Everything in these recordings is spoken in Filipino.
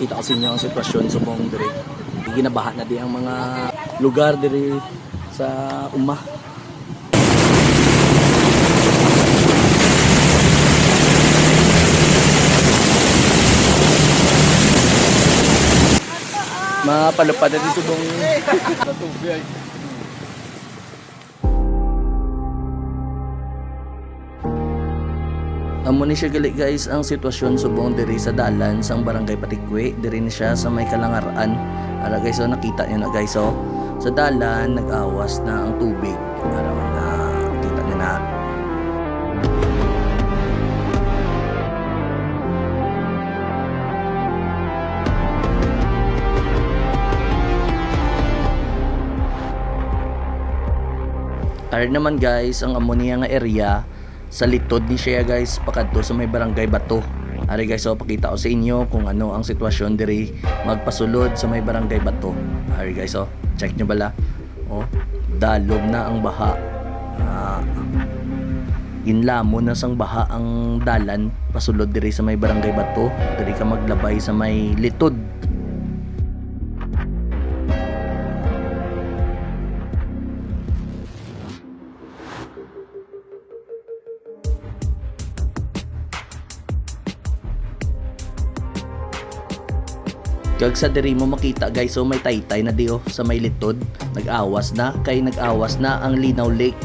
ipakita ko sa inyo ang sitwasyon sa buong diri. Ginabaha na di ang mga lugar diri sa umma. Mapalupad na di subong Amo ni siya gali guys ang sitwasyon subong diri sa dalan sang barangay Patikwe diri ni siya sa may kalangaran. Ara guys so nakita niyo na guys so sa dalan nag-awas na ang tubig. Ara na kita niyo na. Ara naman guys ang ammonia nga area sa litod ni siya guys pakadto sa may barangay Bato. Ari guys so pakita ko sa inyo kung ano ang sitwasyon diri magpasulod sa may barangay Bato. Ari guys so check nyo bala. Oh, dalob na ang baha. Ah, ginlamo na sang baha ang dalan pasulod diri sa may barangay Bato. Diri ka maglabay sa may litod. Kag sa diri mo makita guys so may taytay na diyo sa may litod. Nag-awas na kay nag-awas na ang Linaw Lake.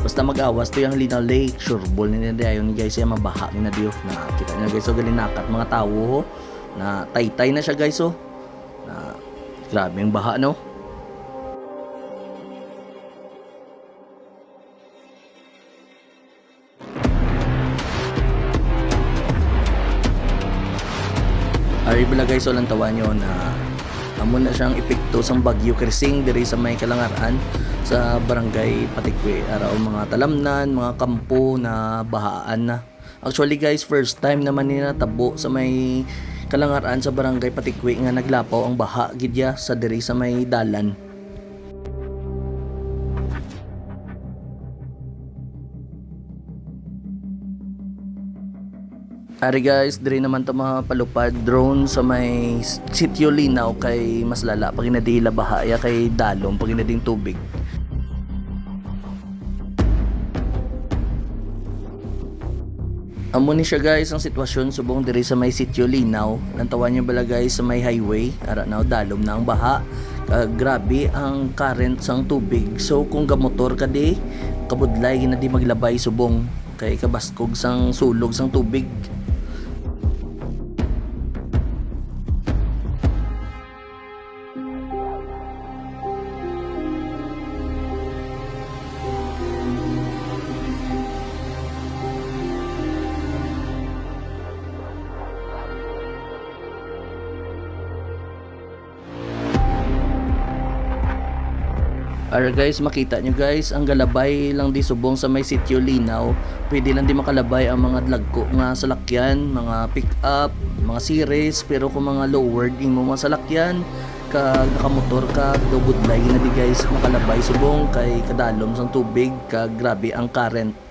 Basta mag-awas to yung Linaw Lake. Sureball ni na dayon guys ya mabaha ni na diyo na kita niyo guys so galinakat mga tawo ho, na taytay na siya guys so na grabe ang baha no Ari guys so lang tawa nyo na amo na siyang epekto sang bagyo krising diri sa may kalangaran sa barangay Patikwe. Araw mga talamnan mga kampo na bahaan na. Actually guys first time naman ni natabo sa may kalangaran sa barangay Patikwe nga naglapaw ang baha gidya sa diri sa may dalan Ari guys, diri naman to mga palupad drone sa may sitio linaw kay mas lala pag inadila bahaya kay dalom pag inading tubig. Amo ni siya guys ang sitwasyon subong diri sa may sitio linaw. Lantawan niyo bala guys sa may highway. Ara now dalom na ang baha. Kag grabe ang current sang tubig. So kung gamotor ka di, kabudlay na di maglabay subong kay kabaskog sang sulog sang tubig. Ara guys, makita nyo guys, ang galabay lang di subong sa may sitio linaw. Pwede lang di makalabay ang mga dlagko nga salakyan, mga pick up, mga series, pero kung mga lower din mo mga salakyan, kag nakamotor ka, dobudlay na di guys makalabay subong kay kadalom sang tubig, kag grabe ang current.